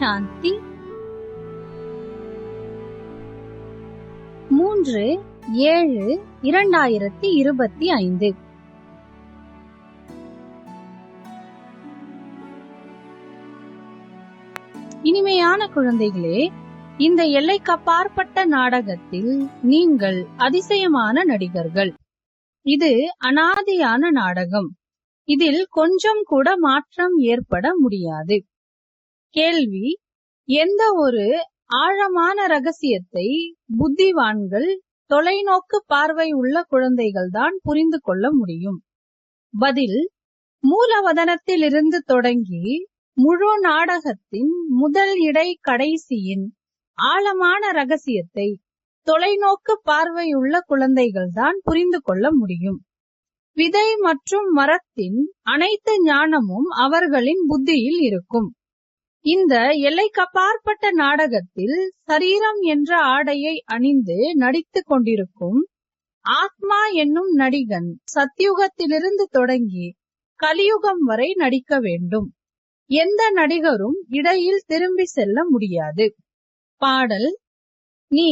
சாந்தி. மூன்று ஏழு இரண்டாயிரத்தி இருபத்தி ஐந்து. இனிமையான குழந்தைகளே இந்த எல்லைக்கப்பாற்பட்ட நாடகத்தில் நீங்கள் அதிசயமான நடிகர்கள். இது அனாதியான நாடகம். இதில் கொஞ்சம் கூட மாற்றம் ஏற்பட முடியாது. கேள்வி எந்த ஒரு ஆழமான ரகசியத்தை புத்திவான்கள் தொலைநோக்கு பார்வை உள்ள குழந்தைகள் தான் புரிந்து கொள்ள முடியும்? பதில் மூலவதனத்திலிருந்து தொடங்கி முழு நாடகத்தின் முதல் இடை கடைசியின் ஆழமான ரகசியத்தை தொலைநோக்கு பார்வையுள்ள குழந்தைகள் தான் புரிந்து கொள்ள முடியும். விதை மற்றும் மரத்தின் அனைத்து ஞானமும் அவர்களின் புத்தியில் இருக்கும். இந்த எல்லைக்கப்பாற்பட்ட நாடகத்தில் சரீரம் என்ற ஆடையை அணிந்து நடித்துக் கொண்டிருக்கும் ஆத்மா என்னும் நடிகன் சத்யுகத்திலிருந்து தொடங்கி கலியுகம் வரை நடிக்க வேண்டும். எந்த நடிகரும் இடையில் திரும்பி செல்ல முடியாது. பாடல் நீ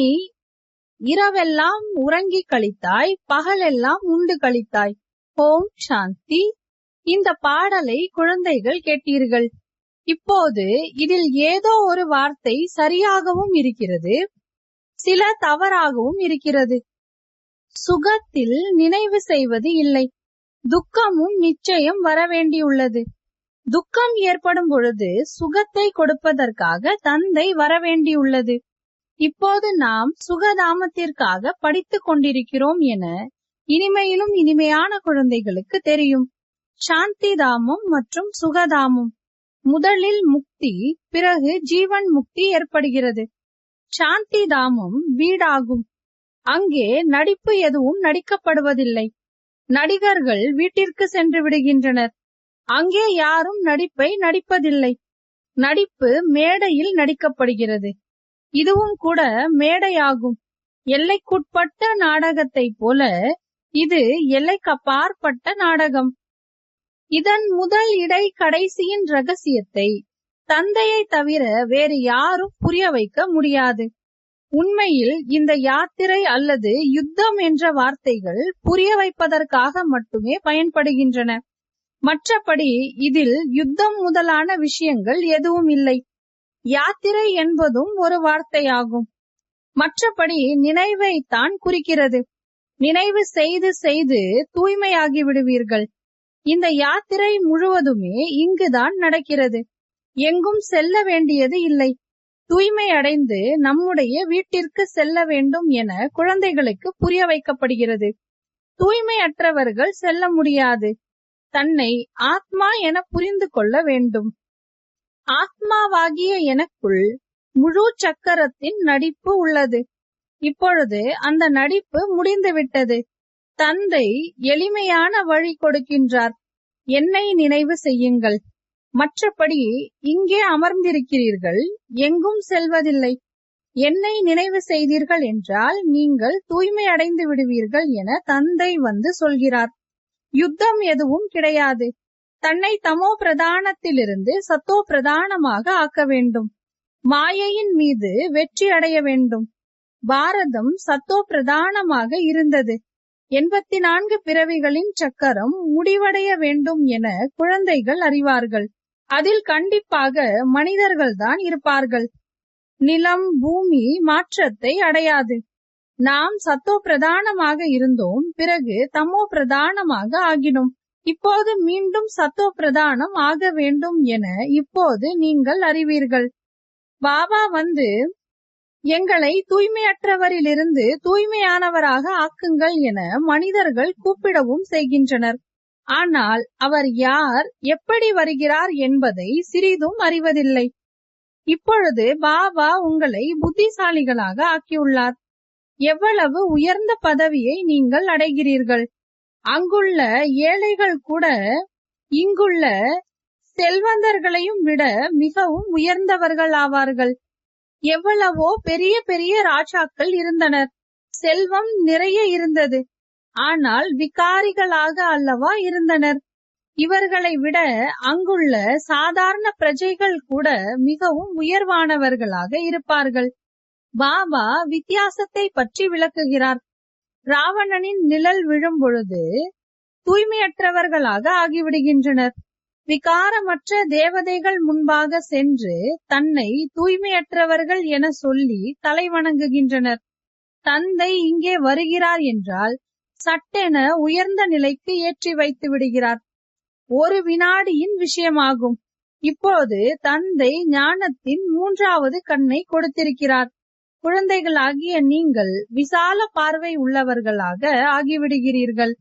இரவெல்லாம் உறங்கி கழித்தாய் பகலெல்லாம் உண்டு கழித்தாய் ஓம் சாந்தி. இந்த பாடலை குழந்தைகள் கேட்டீர்கள். இப்போது இதில் ஏதோ ஒரு வார்த்தை சரியாகவும் இருக்கிறது சில தவறாகவும் இருக்கிறது. சுகத்தில் நினைவு செய்வது இல்லை. துக்கமும் நிச்சயம் வரவேண்டியுள்ளது துக்கம் ஏற்படும் பொழுது சுகத்தை கொடுப்பதற்காக தந்தை வரவேண்டியுள்ளது இப்போது நாம் சுகதாமத்திற்காக படித்துக் கொண்டிருக்கிறோம் என இனிமையிலும் இனிமையான குழந்தைகளுக்கு தெரியும். சாந்தி தாமம் மற்றும் சுகதாமம். முதலில் முக்தி பிறகு ஜீவன் முக்தி ஏற்படுகிறது. சாந்தி தாமம் வீடாகும். அங்கே நடிப்பு எதுவும் நடிக்கப்படுவதில்லை. நடிகர்கள் வீட்டிற்கு சென்று விடுகின்றனர். அங்கே யாரும் நடிப்பை நடிப்பதில்லை. நடிப்பு மேடையில் நடிக்கப்படுகிறது. இதுவும் கூட மேடையாகும். எல்லைக்குட்பட்ட நாடகத்தை போல இது எல்லைக்கப்பாற்பட்ட நாடகம். இதன் முதல் இடை கடைசியின் ரகசியத்தை தந்தையை தவிர வேறு யாரும் புரிய வைக்க முடியாது. உண்மையில் இந்த யாத்திரை அல்லது யுத்தம் என்ற வார்த்தைகள் புரிய வைப்பதற்காக மட்டுமே பயன்படுகின்றன. மற்றபடி இதில் யுத்தம் முதலான விஷயங்கள் எதுவும் இல்லை. யாத்திரை என்பதும் ஒரு வார்த்தையாகும். மற்றபடி நினைவை தான் குறிக்கிறது. நினைவு செய்து செய்து தூய்மையாகி விடுவீர்கள். இந்த யாத்திரை முழுவதுமே இங்குதான் நடக்கிறது. எங்கும் செல்ல வேண்டியது இல்லை. தூய்மை அடைந்து நம்முடைய வீட்டிற்கு செல்ல வேண்டும் என குழந்தைகளுக்கு புரிய வைக்கப்படுகிறது. தூய்மையற்றவர்கள் செல்ல முடியாது. தன்னை ஆத்மா என புரிந்து கொள்ள வேண்டும். ஆத்மாவாகிய எனக்குள் முழு சக்கரத்தின் நடிப்பு உள்ளது. இப்பொழுது அந்த நடிப்பு முடிந்துவிட்டது. தந்தை எளிமையான வழி கொடுக்கின்றார். என்னை நினைவு செய்யுங்கள். மற்றபடி இங்கே அமர்ந்திருக்கிறீர்கள் எங்கும் செல்வதில்லை. என்னை நினைவு செய்தீர்கள் என்றால் நீங்கள் தூய்மை அடைந்து விடுவீர்கள் என தந்தை வந்து சொல்கிறார். யுத்தம் எதுவும் கிடையாது. தன்னை தமோ பிரதானத்திலிருந்து சத்தோ பிரதானமாக ஆக்க வேண்டும். மாயையின் மீது வெற்றி அடைய வேண்டும். பாரதம் சத்தோ பிரதானமாக இருந்தது. எண்பத்தி நான்கு பிறவிகளின் சக்கரம் முடிவடைய வேண்டும் என குழந்தைகள் அறிவார்கள். அதில் கண்டிப்பாக மனிதர்கள்தான் இருப்பார்கள். நிலம் பூமி மாற்றத்தை அடையாது. நாம் சத்தோ பிரதானமாக இருந்தோம் பிறகு தமோ பிரதானமாக ஆகினோம். இப்போது மீண்டும் சத்தோ பிரதானம் ஆக வேண்டும் என இப்போது நீங்கள் அறிவீர்கள். பாபா வந்து எங்களை தூய்மையற்றவரிலிருந்து தூய்மையானவராக ஆக்குங்கள் என மனிதர்கள் கூப்பிடவும் செய்கின்றனர். ஆனால் அவர் யார் எப்படி வருகிறார் என்பதை சிறிதும் அறிவதில்லை. இப்பொழுது பாபா உங்களை புத்திசாலிகளாக ஆக்கியுள்ளார். எவ்வளவு உயர்ந்த பதவியை நீங்கள் அடைகிறீர்கள். அங்குள்ள ஏழைகள் கூட இங்குள்ள செல்வந்தர்களையும் விட மிகவும் உயர்ந்தவர்கள் ஆவார்கள். எவ்வளவோ பெரிய பெரிய ராஜாக்கள் இருந்தனர். செல்வம் நிறைய இருந்தது. ஆனால் விகாரிகளாக அல்லவா இருந்தனர். இவர்களை விட அங்குள்ள சாதாரண பிரஜைகள் கூட மிகவும் உயர்வானவர்களாக இருப்பார்கள். பாபா வித்தியாசத்தை பற்றி விளக்குகிறார். ராவணனின் நிழல் விழும் பொழுது தூய்மையற்றவர்களாக ஆகிவிடுகின்றனர். விகாரமற்ற தேவதைகள் முன்பாக சென்று தன்னை தூய்மையற்றவர்கள் என சொல்லி தலை வணங்குகின்றனர். தந்தை இங்கே வருகிறார் என்றால் சட்டென உயர்ந்த நிலைக்கு ஏற்றி வைத்து விடுகிறார். ஒரு வினாடியின் விஷயமாகும். இப்போது தந்தை ஞானத்தின் மூன்றாவது கண்ணை கொடுத்திருக்கிறார். குழந்தைகளாகிய நீங்கள் விசால பார்வை உள்ளவர்களாக ஆகிவிடுகிறீர்கள்.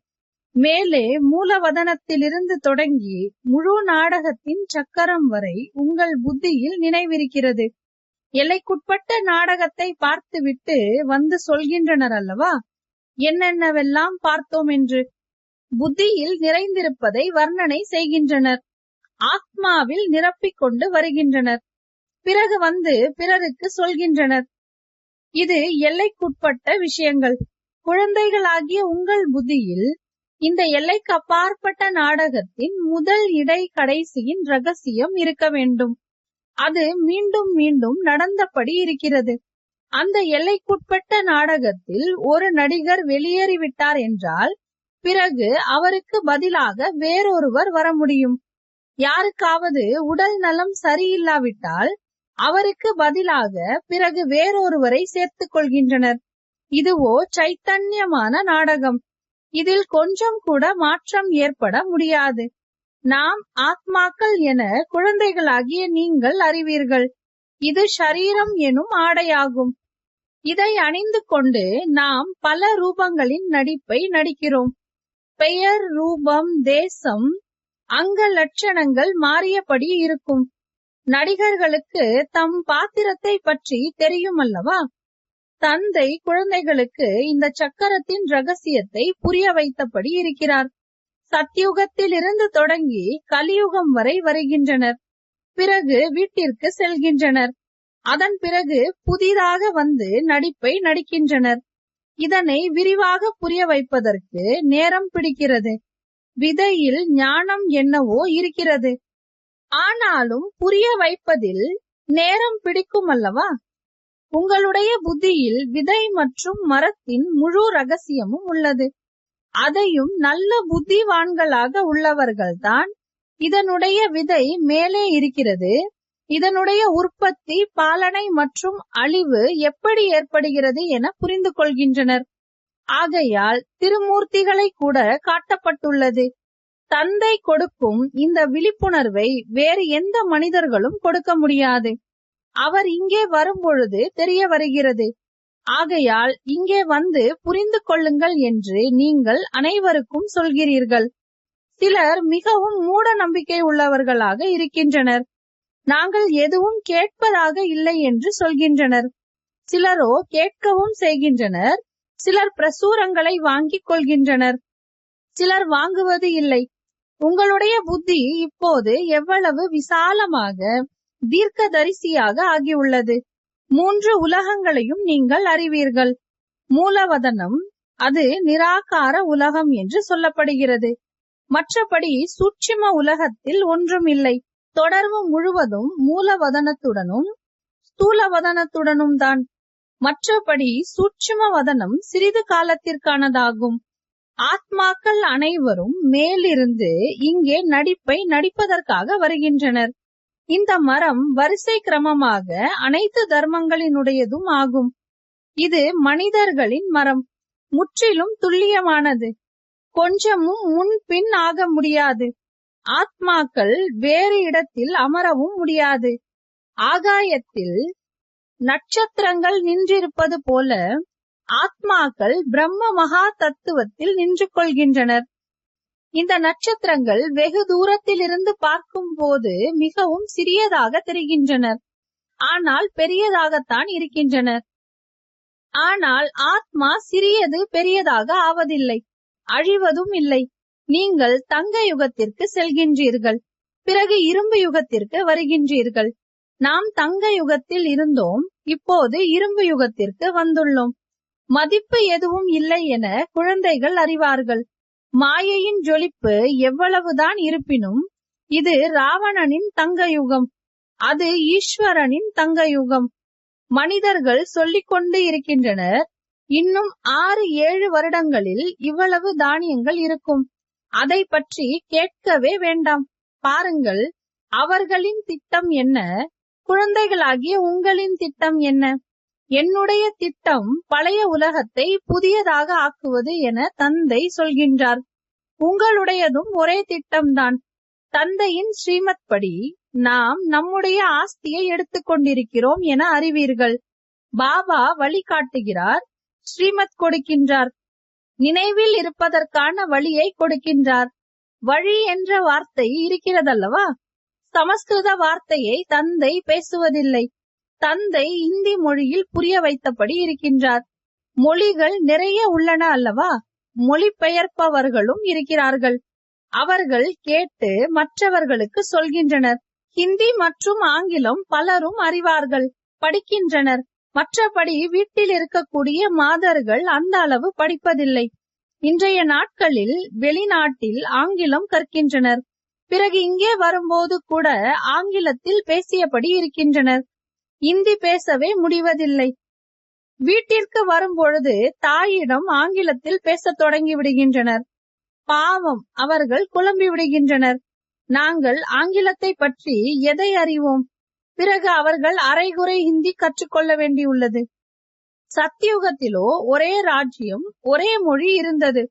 மேலே மூலவதனத்திலிருந்து தொடங்கி முழு நாடகத்தின் சக்கரம் வரை உங்கள் புத்தியில் நினைவிருக்கிறது. எல்லைக்குட்பட்ட நாடகத்தை பார்த்துவிட்டு வந்து சொல்கின்றனர் அல்லவா? என்னென்னவெல்லாம் பார்த்தோம் என்று? புத்தியில் நிறைந்திருப்பதை வர்ணனை செய்கின்றனர். ஆத்மாவில் நிரப்பிக் கொண்டு வருகின்றனர். பிறகு வந்து பிறருக்கு சொல்கின்றனர். இது எல்லைக்குட்பட்ட விஷயங்கள். குழந்தைகளாகிய உங்கள் புத்தியில் இந்த எல்லைக்கு அப்பாற்பட்ட நாடகத்தின் முதல் இடை கடைசியின் ரகசியம் இருக்க வேண்டும். அது மீண்டும் மீண்டும் நடந்தபடி இருக்கிறது. அந்த எல்லைக்குட்பட்ட நாடகத்தில் ஒரு நடிகர் வெளியேறிவிட்டார் என்றால் பிறகு அவருக்கு பதிலாக வேறொருவர் வர முடியும். யாருக்காவது உடல் நலம் சரியில்லாவிட்டால் அவருக்கு பதிலாக பிறகு வேறொருவரை சேர்த்துக் கொள்கின்றனர். இதுவோ சைத்தன்யமான நாடகம். இதில் கொஞ்சம் கூட மாற்றம் ஏற்பட முடியாது. நாம் ஆத்மாக்கள் என குழந்தைகளாகிய நீங்கள் அறிவீர்கள். இது ஷரீரம் எனும் ஆடையாகும். இதை அணிந்து கொண்டு நாம் பல ரூபங்களின் நடிப்பை நடிக்கிறோம். பெயர் ரூபம் தேசம் அங்க லட்சணங்கள் மாறியபடி இருக்கும். நடிகர்களுக்கு தம் பாத்திரத்தை பற்றி தெரியும் அல்லவா தந்தை குழந்தைகளுக்கு இந்த சக்கரத்தின் ரகசியத்தை புரிய வைத்தபடி இருக்கிறார். சத்தியுகத்தில் இருந்து தொடங்கி கலியுகம் வரை வருகின்றனர். பிறகு வீட்டிற்கு செல்கின்றனர். அதன் பிறகு புதிதாக வந்து நடிப்பை நடிக்கின்றனர். இதனை விரிவாக புரிய வைப்பதற்கு நேரம் பிடிக்கிறது. விதையில் ஞானம் என்னவோ இருக்கிறது. ஆனாலும் புரிய வைப்பதில் நேரம் பிடிக்கும் அல்லவா உங்களுடைய புத்தியில் விதை மற்றும் மரத்தின் முழு ரகசியமும் உள்ளது. அதையும் நல்ல புத்திவான்களாக உள்ளவர்கள்தான். இதனுடைய விதை மேலே இருக்கிறது. இதனுடைய உற்பத்தி பாலனை மற்றும் அழிவு எப்படி ஏற்படுகிறது என புரிந்து கொள்கின்றனர். ஆகையால் திருமூர்த்திகளை கூட காட்டப்பட்டுள்ளது. தந்தை கொடுக்கும் இந்த விழிப்புணர்வை வேறு எந்த மனிதர்களும் கொடுக்க முடியாது. அவர் இங்கே வரும்பொழுது தெரிய வருகிறது. ஆகையால் இங்கே வந்து புரிந்து கொள்ளுங்கள் என்று நீங்கள் அனைவருக்கும் சொல்கிறீர்கள். சிலர் மிகவும் மூட நம்பிக்கை உள்ளவர்களாக இருக்கின்றனர். நாங்கள் எதுவும் கேட்பதாக இல்லை என்று சொல்கின்றனர். சிலரோ கேட்கவும் செய்கின்றனர். சிலர் பிரசுரங்களை வாங்கிக் கொள்கின்றனர். சிலர் வாங்குவது இல்லை. உங்களுடைய புத்தி இப்போது எவ்வளவு விசாலமாக தீர்க்கதரிசியாக ஆகியுள்ளது. மூன்று உலகங்களையும் நீங்கள் அறிவீர்கள். மூலவதனம் அது நிராகார உலகம் என்று சொல்லப்படுகிறது. மற்றபடி சூட்சிம உலகத்தில் ஒன்றும் இல்லை தொடர்பு முழுவதும் மூலவதனத்துடனும் ஸ்தூலவதனத்துடனும் தான் மற்றபடி சூட்சும வதனம் சிறிது காலத்திற்கானதாகும். ஆத்மாக்கள் அனைவரும் மேலிருந்து இங்கே நடிப்பை நடிப்பதற்காக வருகின்றனர். இந்த மரம் வரிசை கிரமமாக அனைத்து தர்மங்களினுடையதும் ஆகும். இது மனிதர்களின் மரம். முற்றிலும் துல்லியமானது. கொஞ்சமும் முன் பின் ஆக முடியாது. ஆத்மாக்கள் வேறு இடத்தில் அமரவும் முடியாது. ஆகாயத்தில் நட்சத்திரங்கள் நின்றிருப்பது போல ஆத்மாக்கள் பிரம்ம மகா தத்துவத்தில் நின்று கொள்கின்றனர். இந்த நட்சத்திரங்கள் வெகு தூரத்தில் இருந்து பார்க்கும் போது மிகவும் சிறியதாக தெரிகின்றனர். ஆனால் பெரியதாகத்தான் இருக்கின்றனர். ஆனால் ஆத்மா சிறியது பெரியதாக ஆவதில்லை. அழிவதும் இல்லை. நீங்கள் தங்க யுகத்திற்கு செல்கின்றீர்கள். பிறகு இரும்பு யுகத்திற்கு வருகின்றீர்கள். நாம் தங்க யுகத்தில் இருந்தோம். இப்போது இரும்பு யுகத்திற்கு வந்துள்ளோம். மதிப்பு எதுவும் இல்லை என குழந்தைகள் அறிவார்கள். மாயையின் ஜொலிப்பு எவ்வளவுதான் இருப்பினும் இது ராவணனின் தங்க யுகம் அது ஈஸ்வரனின் தங்க யுகம் மனிதர்கள் சொல்லிக் கொண்டு இருக்கின்றனர் இன்னும் ஆறு ஏழு வருடங்களில் இவ்வளவு தானியங்கள் இருக்கும். அதை பற்றி கேட்கவே வேண்டாம். பாருங்கள் அவர்களின் திட்டம் என்ன? குழந்தைகளாகிய உங்களின் திட்டம் என்ன? என்னுடைய திட்டம் பழைய உலகத்தை புதியதாக ஆக்குவது என தந்தை சொல்கின்றார். உங்களுடையதும் ஒரே திட்டம்தான். தந்தையின் ஸ்ரீமத் படி நாம் நம்முடைய ஆஸ்தியை எடுத்துக் கொண்டிருக்கிறோம் என அறிவீர்கள். பாபா வழிகாட்டுகிறார் ஸ்ரீமத் கொடுக்கின்றார். நினைவில் இருப்பதற்கான வழியை கொடுக்கின்றார். வழி என்ற வார்த்தை இருக்கிறதல்லவா? சமஸ்கிருத வார்த்தையை தந்தை பேசுவதில்லை. தந்தை இந்தி மொழியில் புரிய வைத்தபடி இருக்கின்றார். மொழிகள் நிறைய உள்ளன அல்லவா? மொழிபெயர்ப்பவர்களும் இருக்கிறார்கள். அவர்கள் கேட்டு மற்றவர்களுக்கு சொல்கின்றனர். ஹிந்தி மற்றும் ஆங்கிலம் பலரும் அறிவார்கள். படிக்கின்றனர். மற்றபடி வீட்டில் இருக்கக்கூடிய மாதர்கள் அந்த அளவு படிப்பதில்லை. இன்றைய நாட்களில் வெளிநாட்டில் ஆங்கிலம் கற்கின்றனர். பிறகு இங்கே வரும்போது கூட ஆங்கிலத்தில் பேசியபடி இருக்கின்றனர். இந்தி பேசவே முடிவதில்லை. வீட்டிற்கு வரும்பொழுது தாயிடம் ஆங்கிலத்தில் பேசத் தொடங்கி விடுகின்றனர். பாவம் அவர்கள் குழம்பி விடுகின்றனர். நாங்கள் ஆங்கிலத்தை பற்றி எதை அறிவோம்? பிறகு அவர்கள் அரைகுறை ஹிந்தி கற்றுக்கொள்ள வேண்டியுள்ளது. சத்தியுகத்திலோ ஒரே ராஜ்யம் ஒரே மொழி இருந்தது.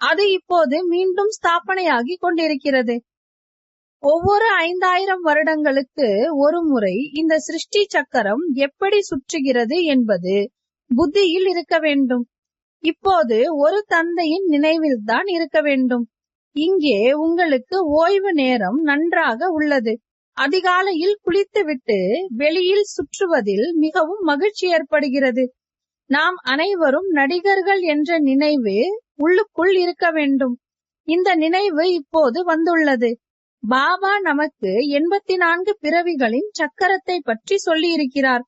அது இப்போது மீண்டும் ஸ்தாபனையாகி கொண்டிருக்கிறது. ஒவ்வொரு ஐந்தாயிரம் வருடங்களுக்கு ஒரு முறை இந்த சிருஷ்டி சக்கரம் எப்படி சுற்றுகிறது என்பது புத்தியில் இருக்க வேண்டும். இப்போது ஒரு தந்தையின் நினைவில் தான் இருக்க வேண்டும். இங்கே உங்களுக்கு ஓய்வு நேரம் நன்றாக உள்ளது. அதிகாலையில் குளித்துவிட்டு வெளியில் சுற்றுவதில் மிகவும் மகிழ்ச்சி ஏற்படுகிறது. நாம் அனைவரும் நடிகர்கள் என்ற நினைவு உள்ளுக்குள் இருக்க வேண்டும். இந்த நினைவு இப்போது வந்துள்ளது. பாபா நமக்கு எண்பத்தி நான்கு பிறவிகளின் சக்கரத்தை பற்றி சொல்லி இருக்கிறார்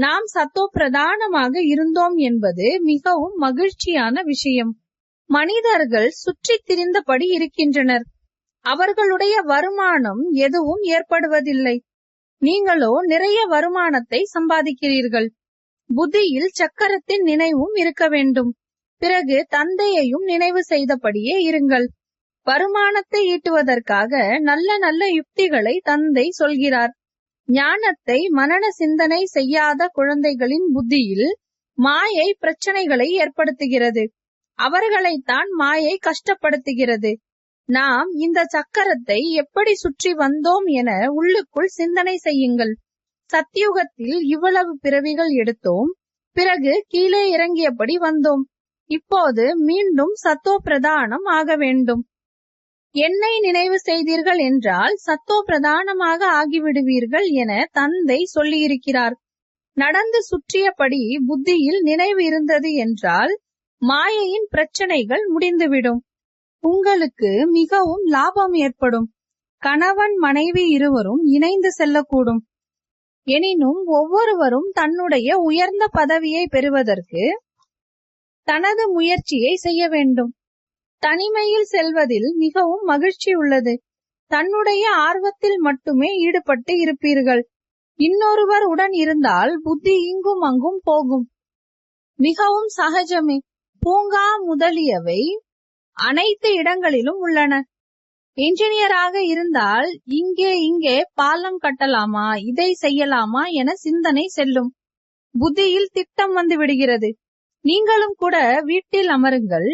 நாம் சத்தோ பிரதானமாக இருந்தோம் என்பது மிகவும் மகிழ்ச்சியான விஷயம். மனிதர்கள் சுற்றி திரிந்தபடி இருக்கின்றனர். அவர்களுடைய வருமானம் எதுவும் ஏற்படுவதில்லை. நீங்களோ நிறைய வருமானத்தை சம்பாதிக்கிறீர்கள். புத்தியில் சக்கரத்தின் நினைவும் இருக்க வேண்டும். பிறகு தந்தையையும் நினைவு செய்தபடியே இருங்கள். வருமானத்தை ஈட்டுவதற்காக நல்ல நல்ல யுக்திகளை தந்தை சொல்கிறார். ஞானத்தை மனன சிந்தனை செய்யாத குழந்தைகளின் புத்தியில் மாயை பிரச்சனைகளை ஏற்படுத்துகிறது. அவர்களைத்தான் மாயை கஷ்டப்படுத்துகிறது. நாம் இந்த சக்கரத்தை எப்படி சுற்றி வந்தோம் என உள்ளுக்குள் சிந்தனை செய்யுங்கள். சத்தியுகத்தில் இவ்வளவு பிறவிகள் எடுத்தோம். பிறகு கீழே இறங்கியபடி வந்தோம். இப்போது மீண்டும் சத்தோ பிரதானம் ஆக வேண்டும். என்னை நினைவு செய்தீர்கள் என்றால் சத்தோ பிரதானமாக ஆகிவிடுவீர்கள் என தந்தை சொல்லியிருக்கிறார். நடந்து சுற்றியபடி புத்தியில் நினைவு இருந்தது என்றால் மாயையின் பிரச்சனைகள் முடிந்துவிடும். உங்களுக்கு மிகவும் லாபம் ஏற்படும். கணவன் மனைவி இருவரும் இணைந்து செல்லக்கூடும். எனினும் ஒவ்வொருவரும் தன்னுடைய உயர்ந்த பதவியை பெறுவதற்கு தனது முயற்சியை செய்ய வேண்டும். தனிமையில் செல்வதில் மிகவும் மகிழ்ச்சி உள்ளது. தன்னுடைய ஆர்வத்தில் மட்டுமே ஈடுபட்டு இருப்பீர்கள். இன்னொருவர் உடன் இருந்தால் புத்தி இங்கும் அங்கும் போகும். மிகவும் சகஜமே. பூங்கா முதலியவை அனைத்து இடங்களிலும் உள்ளன. என்ஜினியராக இருந்தால் இங்கே இங்கே பாலம் கட்டலாமா இதை செய்யலாமா என சிந்தனை செல்லும். புத்தியில் திட்டம் வந்து விடுகிறது. நீங்களும் கூட வீட்டில் அமருங்கள்.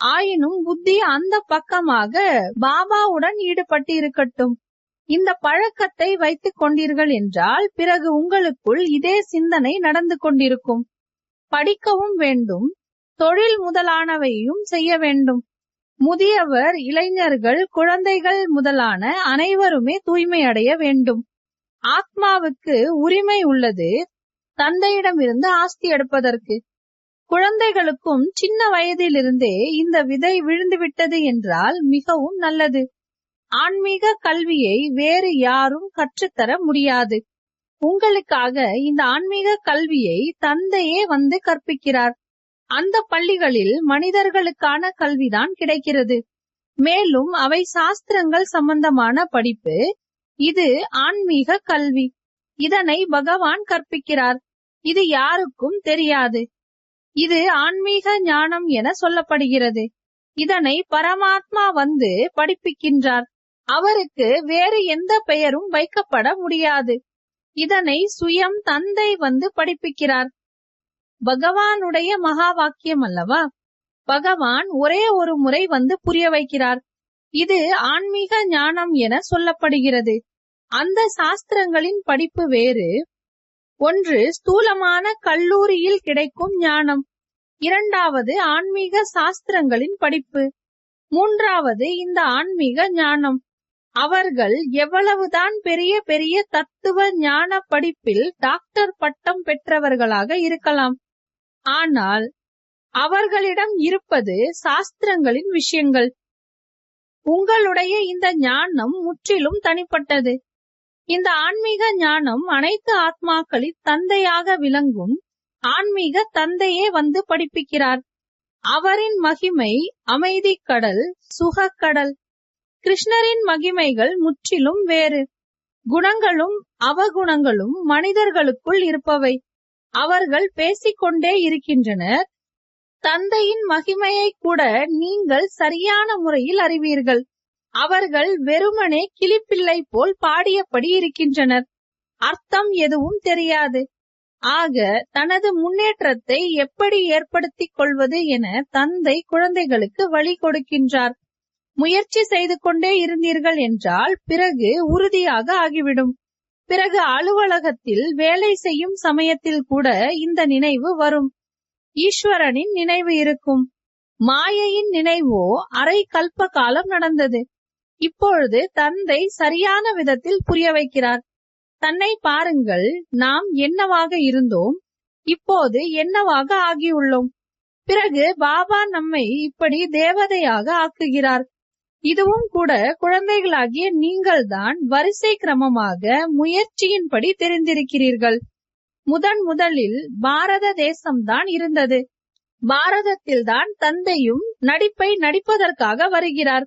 ஆயினும் புத்தி அந்த பக்கமாக பாபாவுடன் ஈடுபட்டு இருக்கட்டும் இந்த பழக்கத்தை வைத்துக் கொண்டீர்கள் என்றால் பிறகு உங்களுக்குள் இதே சிந்தனை நடந்து கொண்டிருக்கும். படிக்கவும் வேண்டும் தொழில் முதலானவையும் செய்ய வேண்டும். முதியவர் இளைஞர்கள் குழந்தைகள் முதலான அனைவருமே தூய்மை அடைய வேண்டும். ஆத்மாவுக்கு உரிமை உள்ளது தந்தையிடமிருந்து ஆஸ்தி எடுப்பதற்கு. குழந்தைகளுக்கும் சின்ன வயதிலிருந்தே இந்த விதை விழுந்துவிட்டது என்றால் மிகவும் நல்லது. ஆன்மீக கல்வியை வேறு யாரும் கற்றுத்தர முடியாது. உங்களுக்காக இந்த ஆன்மீக கல்வியை தந்தையே வந்து கற்பிக்கிறார். அந்த பள்ளிகளில் மனிதர்களுக்கான கல்விதான் கிடைக்கிறது. மேலும் அவை சாஸ்திரங்கள் சம்பந்தமான படிப்பு இது ஆன்மீக கல்வி. இதனை பகவான் கற்பிக்கிறார். இது யாருக்கும் தெரியாது. இது ஆன்மீக ஞானம் என சொல்லப்படுகிறது. இதனை பரமாத்மா வந்து படிப்பிக்கின்றார். அவருக்கு வேறு எந்த பெயரும் வைக்கப்பட முடியாது. இதனை சுயம் தந்தை வந்து படிப்பிக்கிறார். பகவானுடைய மகா வாக்கியம் அல்லவா? பகவான் ஒரே ஒரு முறை வந்து புரிய வைக்கிறார். இது ஆன்மீக ஞானம் என சொல்லப்படுகிறது. அந்த சாஸ்திரங்களின் படிப்பு வேறு ஒன்று ஸ்தூலமான கல்லூரியில் கிடைக்கும் ஞானம். இரண்டாவது ஆன்மீக சாஸ்திரங்களின் படிப்பு. மூன்றாவது இந்த ஆன்மீக ஞானம். அவர்கள் எவ்வளவுதான் பெரிய பெரிய தத்துவ ஞான படிப்பில் டாக்டர் பட்டம் பெற்றவர்களாக இருக்கலாம். ஆனால் அவர்களிடம் இருப்பது சாஸ்திரங்களின் விஷயங்கள். உங்களுடைய இந்த ஞானம் முற்றிலும் தனிப்பட்டது. இந்த ஆன்மீக ஞானம் அனைத்து ஆத்மாக்களின் தந்தையாக விளங்கும் ஆன்மீக தந்தையே வந்து படிப்பிக்கிறார். அவரின் மகிமை அமைதி கடல் சுகக்கடல் கிருஷ்ணரின் மகிமைகள் முற்றிலும் வேறு. குணங்களும் அவகுணங்களும் மனிதர்களுக்குள் இருப்பவை. அவர்கள் பேசிக்கொண்டே இருக்கின்றனர். தந்தையின் மகிமையை கூட நீங்கள் சரியான முறையில் அறிவீர்கள். அவர்கள் வெறுமனே கிளிப்பிள்ளை போல் பாடியபடி இருக்கின்றனர். அர்த்தம் எதுவும் தெரியாது. ஆக தனது முன்னேற்றத்தை எப்படி ஏற்படுத்திக் கொள்வது என தந்தை குழந்தைகளுக்கு வழி கொடுக்கின்றார். முயற்சி செய்து கொண்டே இருந்தீர்கள் என்றால் பிறகு உறுதியாக ஆகிவிடும். பிறகு அலுவலகத்தில் வேலை செய்யும் சமயத்தில் கூட இந்த நினைவு வரும். ஈஸ்வரனின் நினைவு இருக்கும். மாயையின் நினைவோ அரை கல்ப காலம் நடந்தது. இப்பொழுது தந்தை சரியான விதத்தில் புரிய வைக்கிறார் தன்னை பாருங்கள் நாம் என்னவாக இருந்தோம் இப்போது என்னவாக ஆகியுள்ளோம். பிறகு பாபா நம்மை இப்படி தேவதையாக ஆக்குகிறார். இதுவும் கூட குழந்தைகளாகிய நீங்கள்தான் வரிசை கிரமமாக முயற்சியின்படி தெரிந்திருக்கிறீர்கள். முதன் முதலில் பாரத தேசம்தான் இருந்தது. பாரதத்தில்தான் தந்தையும் நடிப்பை நடிப்பதற்காக வருகிறார்.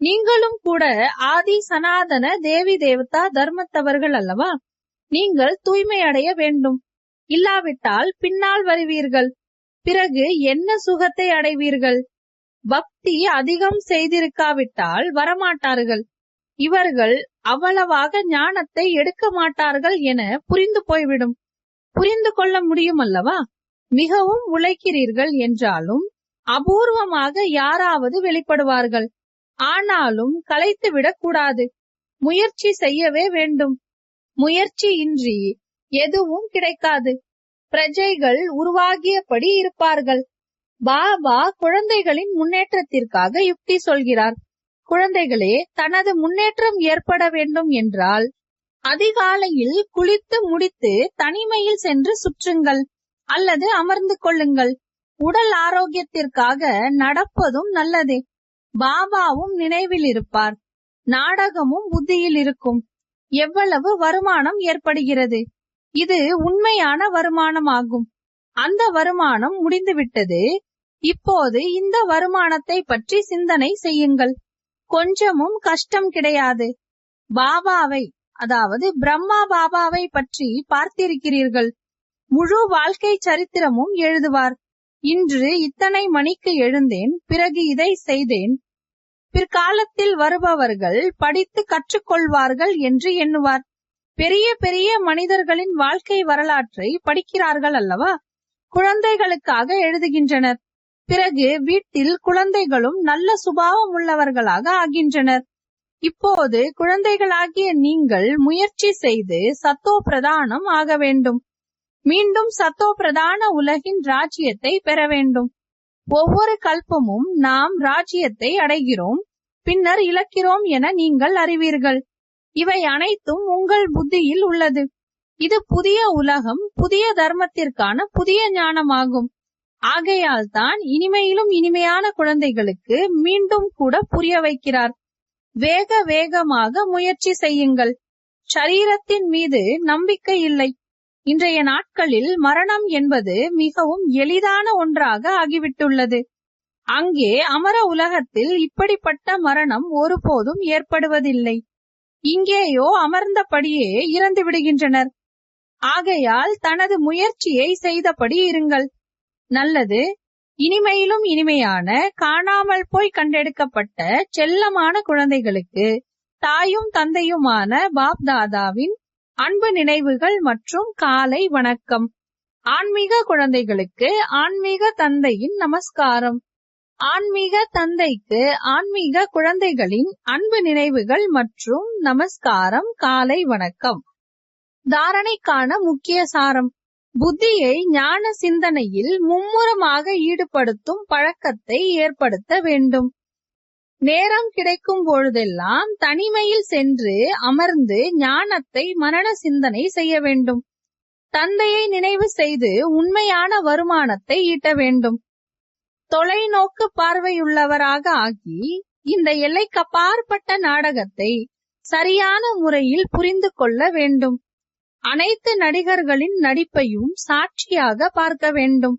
நீங்களும் கூட ஆதி சனாதன தேவி தேவதா தர்மத்தவர்கள் அல்லவா? நீங்கள் தூய்மை அடைய வேண்டும். இல்லாவிட்டால் பின்னால் வருவீர்கள். பிறகு என்ன சுகத்தை அடைவீர்கள்? பக்தி அதிகம் செய்திருக்காவிட்டால் வரமாட்டார்கள். இவர்கள் அவ்வளவாக ஞானத்தை எடுக்க மாட்டார்கள் என புரிந்து போய்விடும். புரிந்து கொள்ள முடியும் அல்லவா? மிகவும் உழைக்கிறீர்கள் என்றாலும் அபூர்வமாக யாராவது வெளிப்படுவார்கள். ஆனாலும் களைத்துவிடக் கூடாது முயற்சி செய்யவே வேண்டும். முயற்சி இன்றி எதுவும் கிடைக்காது. பிரஜைகள் உருவாகியபடி இருப்பார்கள். பாபா குழந்தைகளின் முன்னேற்றத்திற்காக யுக்தி சொல்கிறார். குழந்தைகளே தனது முன்னேற்றம் ஏற்பட வேண்டும் என்றால் அதிகாலையில் குளித்து முடித்து தனிமையில் சென்று சுற்றுங்கள் அல்லது அமர்ந்து கொள்ளுங்கள். உடல் ஆரோக்கியத்திற்காக நடப்பதும் நல்லது. பாபாவும் நினைவில் இருப்பார். நாடகமும் புத்தியில் இருக்கும். எவ்வளவு வருமானம் ஏற்படுகிறது. இது உண்மையான வருமானம் ஆகும் அந்த வருமானம் முடிந்துவிட்டது. இப்போது இந்த வருமானத்தை பற்றி சிந்தனை செய்யுங்கள். கொஞ்சமும் கஷ்டம் கிடையாது. பாபாவை அதாவது பிரம்மா பாபாவை பற்றி பார்த்திருக்கிறீர்கள். முழு வாழ்க்கை சரித்திரமும் எழுதுவார். இன்று இத்தனை மணிக்கு எழுந்தேன் பிறகு இதை செய்தேன். பிற்காலத்தில் வருபவர்கள் படித்து கற்றுக்கொள்வார்கள் என்று எண்ணுவார். பெரிய பெரிய மனிதர்களின் வாழ்க்கை வரலாற்றை படிக்கிறார்கள் அல்லவா? குழந்தைகளுக்காக எழுதுகின்றனர். பிறகு வீட்டில் குழந்தைகளும் நல்ல சுபாவம் உள்ளவர்களாக ஆகின்றனர். இப்போது குழந்தைகளாகிய நீங்கள் முயற்சி செய்து சத்தோ பிரதானம் ஆக வேண்டும். மீண்டும் சத்தோ பிரதான உலகின் ராஜ்யத்தை பெற வேண்டும். ஒவ்வொரு கல்பமும் நாம் ராஜ்யத்தை அடைகிறோம். பின்னர் இழக்கிறோம் என நீங்கள் அறிவீர்கள். இவை அனைத்தும் உங்கள் புத்தியில் உள்ளது. இது புதிய உலகம் புதிய தர்மத்திற்கான புதிய ஞானமாகும். ஆகையால் தான் இனிமையிலும் இனிமையான குழந்தைகளுக்கு மீண்டும் கூட புரிய வைக்கிறார். வேக வேகமாக முயற்சி செய்யுங்கள். சரீரத்தின் மீது நம்பிக்கை இல்லை. இன்றைய நாட்களில் மரணம் என்பது மிகவும் எளிதான ஒன்றாக ஆகிவிட்டுள்ளது. அங்கே அமர உலகத்தில் இப்படிப்பட்ட மரணம் ஒருபோதும் ஏற்படுவதில்லை. இங்கேயோ அமர்ந்தபடியே இறந்து விடுகின்றனர். ஆகையால் தனது முயற்சியை செய்தபடி இருங்கள். நல்லது இனிமையிலும் இனிமையான காணாமல் போய் கண்டெடுக்கப்பட்ட செல்லமான குழந்தைகளுக்கு தாயும் தந்தையுமான பாப் தாதாவின் அன்பு நினைவுகள் மற்றும் காலை வணக்கம். ஆன்மீக குழந்தைகளுக்கு ஆன்மீக தந்தையின் நமஸ்காரம். ஆன்மீக தந்தைக்கு ஆன்மீக குழந்தைகளின் அன்பு நினைவுகள் மற்றும் நமஸ்காரம் காலை வணக்கம். தாரணைக்கான முக்கிய சாரம். புத்தியை ஞான சிந்தனையில் மும்முரமாக ஈடுபடுத்தும் பழக்கத்தை ஏற்படுத்த வேண்டும். நேரம் கிடைக்கும் பொழுதெல்லாம் தனிமையில் சென்று அமர்ந்து ஞானத்தை மரண சிந்தனை செய்ய வேண்டும். தந்தையை நினைவு செய்து உண்மையான வருமானத்தை ஈட்ட வேண்டும். தொலைநோக்கு பார்வையுள்ளவராக ஆகி இந்த எல்லைக்கப்பாற்பட்ட நாடகத்தை சரியான முறையில் புரிந்து கொள்ள வேண்டும். அனைத்து நடிகர்களின் நடிப்பையும் சாட்சியாக பார்க்க வேண்டும்.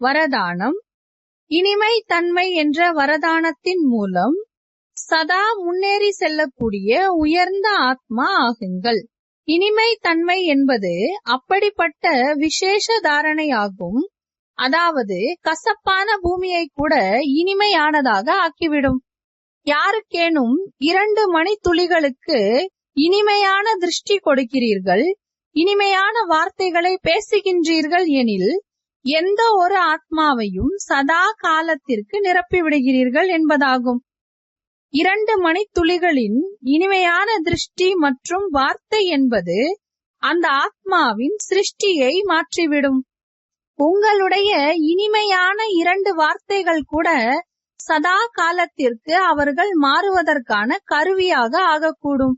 வரதானம் இனிமை தன்மை என்ற வரதானத்தின் மூலம் சதா முன்னேறி செல்லக்கூடிய உயர்ந்த ஆத்மா ஆகுங்கள். இனிமை தன்மை என்பது அப்படிப்பட்ட விசேஷ தாரணையாகும். அதாவது கசப்பான பூமியை கூட இனிமையானதாக ஆக்கிவிடும். யாருக்கேனும் இரண்டு மணி துளிகளுக்கு இனிமையான திருஷ்டி கொடுக்கிறீர்கள் இனிமையான வார்த்தைகளை பேசுகின்றீர்கள் எனில் எந்த ஒரு ஆத்மாவையும் சதா காலத்திற்கு நிரப்பி விடுகிறீர்கள் என்பதாகும். இரண்டு மணித்துளிகளின் இனிமையான திருஷ்டி மற்றும் வார்த்தை என்பது அந்த ஆத்மாவின் சிருஷ்டியை மாற்றிவிடும். உங்களுடைய இனிமையான இரண்டு வார்த்தைகள் கூட சதா காலத்திற்கு அவர்கள் மாறுவதற்கான கருவியாக ஆகக்கூடும்.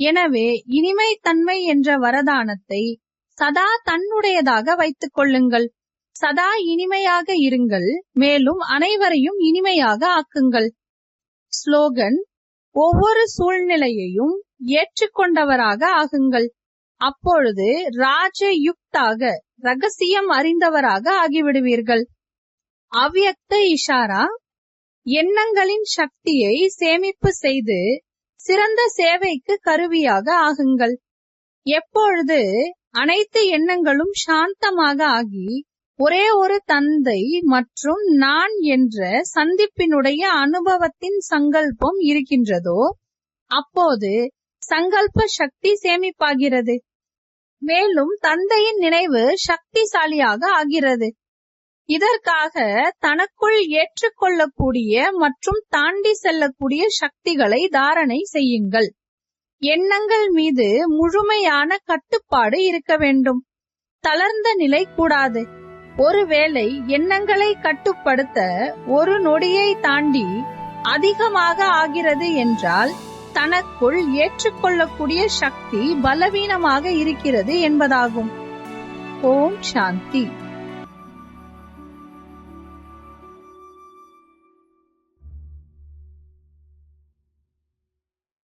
எனவே இனிமை தன்மை என்ற வரதானத்தை சதா தன்னுடையதாக வைத்துக் கொள்ளுங்கள். சதா இனிமையாக இருங்கள் மேலும் அனைவரையும் இனிமையாக ஆக்குங்கள். ஸ்லோகன் ஒவ்வொரு சூழ்நிலையையும் ஏற்றுக்கொண்டவராக ஆகுங்கள். அப்பொழுது ராஜயுக்தாக ரகசியம் அறிந்தவராக ஆகிவிடுவீர்கள். அவ்யக்த இஷாரா எண்ணங்களின் சக்தியை சேமிப்பு செய்து சிறந்த சேவைக்கு கருவியாக ஆகுங்கள். எப்பொழுது அனைத்து எண்ணங்களும் சாந்தமாக ஆகி ஒரே ஒரு தந்தை மற்றும் நான் என்ற சந்திப்பினுடைய அனுபவத்தின் சங்கல்பம் இருக்கின்றதோ அப்போது சங்கல்ப சக்தி சேமிப்பாகிறது. மேலும் தந்தையின் நினைவு சக்திசாலியாக ஆகிறது. இதற்காக தனக்குள் ஏற்றுக்கொள்ளக்கூடிய மற்றும் தாண்டி செல்லக்கூடிய சக்திகளை தாரணை செய்யுங்கள். எண்ணங்கள் மீது முழுமையான கட்டுப்பாடு இருக்க வேண்டும். தளர்ந்த நிலை கூடாது. ஒருவேளை எண்ணங்களை கட்டுப்படுத்த ஒரு நொடியை தாண்டி அதிகமாக ஆகிறது என்றால் தனக்குள் ஏற்றுக்கொள்ளக்கூடிய சக்தி பலவீனமாக இருக்கிறது என்பதாகும். ஓம் சாந்தி.